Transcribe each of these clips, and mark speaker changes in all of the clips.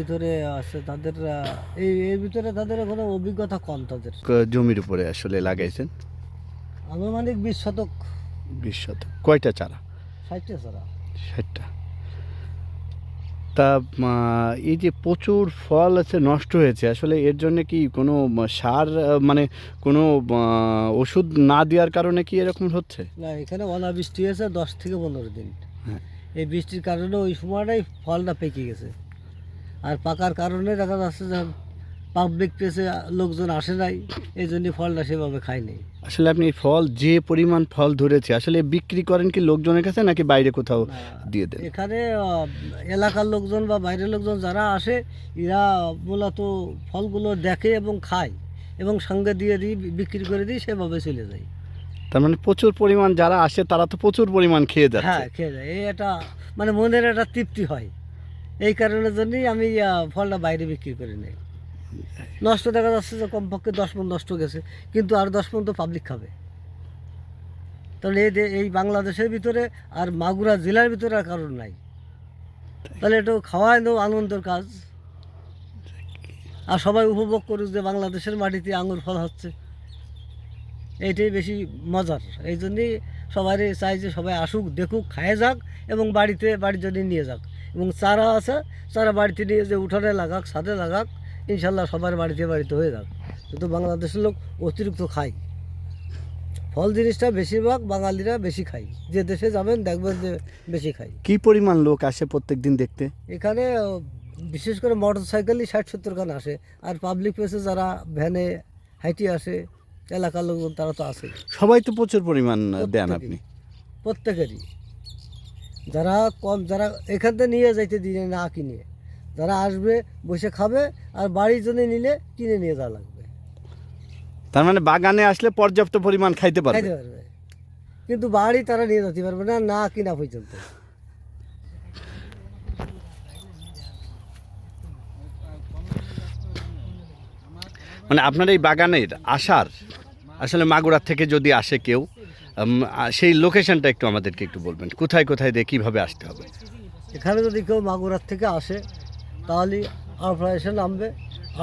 Speaker 1: ভিতরে আছে তাদের এই এর ভিতরে তাদের কোনো অভিজ্ঞতা কম তাদের।
Speaker 2: জমির উপরে আসলে লাগাইছেন?
Speaker 1: আনুমানিক বিশ শতক।
Speaker 2: বিশ শতক। কয়টা চারা?
Speaker 1: ষাটটা ছাড়া
Speaker 2: ষাটটা। তা এই যে প্রচুর ফল আছে নষ্ট হয়েছে আসলে এর জন্য কি কোনো সার মানে কোনো ওষুধ না দেওয়ার কারণে কি এরকম হচ্ছে?
Speaker 1: না এখানে অনাবৃষ্টি হয়েছে দশ থেকে পনেরো দিন।
Speaker 2: হ্যাঁ।
Speaker 1: এই বৃষ্টির কারণে ওই সময়টাই ফলটা পেকে গেছে। আর পাকার কারণে দেখা যাচ্ছে যে পাবলিক প্লেসে লোকজন আসে নাই এই জন্য ফলটা সেভাবে খায়নি।
Speaker 2: আসলে আপনি ফল যে পরিমাণ ফল ধরেছে আসলে বিক্রি করেন কি লোকজনের কাছে নাকি বাইরে কোথাও দিয়ে দেন?
Speaker 1: এখানে এলাকার লোকজন বা বাইরের লোকজন যারা আসে এরা মূলত ফলগুলো দেখে এবং খায় এবং সঙ্গে দিয়ে দিই বিক্রি করে দিই সেভাবে চলে যায়।
Speaker 2: তার মানে প্রচুর পরিমাণ যারা আসে তারা তো প্রচুর পরিমাণ খেয়ে যায়
Speaker 1: হ্যাঁ খেয়ে যায়। এই একটা মানে মনের একটা তৃপ্তি হয়। এই কারণের জন্যই আমি ফলটা বাইরে বিক্রি করে নিই। নষ্ট দেখা যাচ্ছে যে কমপক্ষে দশ মন নষ্ট গেছে, কিন্তু আর দশ মন তো পাবলিক খাবে। তাহলে এই এই বাংলাদেশের ভিতরে আর মাগুরা জেলার ভিতরে আর কারণ নাই। তাহলে একটু খাওয়ায় নেও আনন্দের কাজ। আর সবাই উপভোগ করুক যে বাংলাদেশের মাটিতে আঙুর ফল হচ্ছে। এইটাই বেশি মজার। এই জন্যই সবাই চাই যে সবাই আসুক, দেখুক, খায় যাক এবং বাড়িতে, বাড়ির জন্য নিয়ে যাক। এবং চারা আছে চারা বাড়িতে নিয়ে যে উঠানে লাগাক ছাদে লাগাক ইনশাল্লাহ সবার বাড়িতে বাড়িতে হয়ে যাক। কিন্তু বাংলাদেশের লোক অতিরিক্ত খায়। ফল জিনিসটা বেশিরভাগ বাঙালিরা বেশি খায়। যে দেশে যাবেন দেখবেন যে বেশি খায়।
Speaker 2: কি পরিমাণ লোক আসে প্রত্যেক দিন দেখতে?
Speaker 1: এখানে বিশেষ করে মোটর সাইকেলই ষাট সত্তর খান আসে। আর পাবলিক প্লেসে যারা ভ্যানে হাইটি আসে এলাকার লোকজন তারা তো আসে।
Speaker 2: সবাই তো প্রচুর পরিমাণ দেন আপনি।
Speaker 1: প্রত্যেকেরই। যারা কম যারা এখান থেকে নিয়ে যাইতে দিনে না কিনে যারা আসবে বসে খাবে আর বাড়ির জন্য নিলে কিনে নিয়ে যাওয়া লাগবে।
Speaker 2: তার মানে বাগানে আসলে পর্যাপ্ত পরিমাণ খাইতে পারবে?
Speaker 1: খাইতে পারবে। কিন্তু বাড়ি তারা নিয়ে যেতে পারবে না না কিনা পর্যন্ত।
Speaker 2: মানে আপনার এই বাগানের আসার আসলে মাগুরার থেকে যদি আসে কেউ সেই লোকেশনটা একটু আমাদেরকে একটু বলবেন। কোথায় কোথায় দিয়ে কীভাবে আসতে হবে?
Speaker 1: এখানে যদি কেউ মাগুরার থেকে আসে তাহলে আরফা এসে নামবে।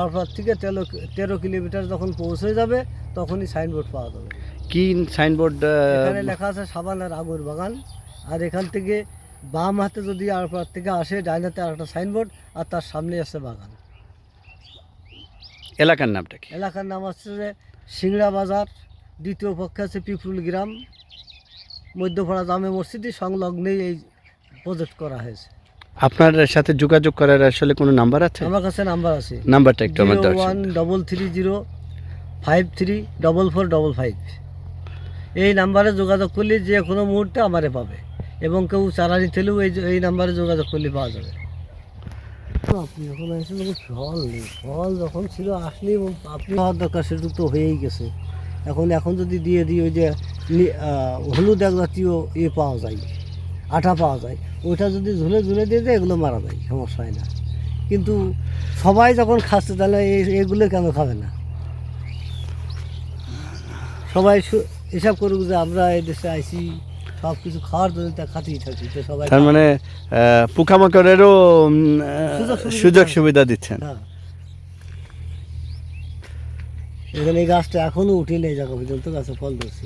Speaker 1: আরফার থেকে তেরো তেরো কিলোমিটার যখন পৌঁছে যাবে তখনই সাইনবোর্ড পাওয়া যাবে।
Speaker 2: কি সাইনবোর্ড
Speaker 1: এখানে লেখা আছে সাবান আর আগুর বাগান। আর এখান থেকে বাম হাতে যদি আরপার থেকে আসে ডাইন হাতে আর একটা সাইনবোর্ড আর তার সামনে আছে বাগান।
Speaker 2: এলাকার নামটা কি?
Speaker 1: এলাকার নাম হচ্ছে যে সিংড়া বাজার। দ্বিতীয় পক্ষে আছে পিপুল গ্রাম। মধ্যপাড়া জামে মসজিদের সংলগ্নেই এই প্রজেক্ট করা হয়েছে।
Speaker 2: আপনার সাথে যোগাযোগ করার আসলে কোনো নাম্বার আছে?
Speaker 1: আমার কাছে নাম্বার আছে।
Speaker 2: নাম্বারটা একটু আমার দর্শক।
Speaker 1: One double three zero five three double four double five. এই নাম্বারে যোগাযোগ করলে যে কোনো মুহূর্তে আমারে পাবে। এবং কেউ চারা নিতে হলেও এই এই নাম্বারে যোগাযোগ করলে পাওয়া যাবে। আপনি যখন আসেন ফল নেই। ফল যখন ছিল আসলে আপনি হওয়ার দরকার সেটুকু তো হয়েই গেছে। এখন এখন যদি দিয়ে দিই ওই যে হলুদ এক জাতীয় ইয়ে পাওয়া যায় আঠা পাওয়া যায় ওইটা যদি ঝুলে ঝুলে দিয়ে দেয় এগুলো মারা যায় সমস্যা হয় না। কিন্তু সবাই যখন খাচ্ছে তাহলে এই- এগুলো কেন খাবে না? সবাই হিসাব করুক যে আমরা এই দেশে আইসি সব কিছু খাওয়ার জন্য তা খাতেই থাকি তো সবাই
Speaker 2: তার মানে পোকামাকড়েরও
Speaker 1: সুযোগ সুবিধা
Speaker 2: দিচ্ছেন।
Speaker 1: এখানে এই গাছটা এখনও উঠিনি এই জায়গা পর্যন্ত গাছে ফল ধরছে।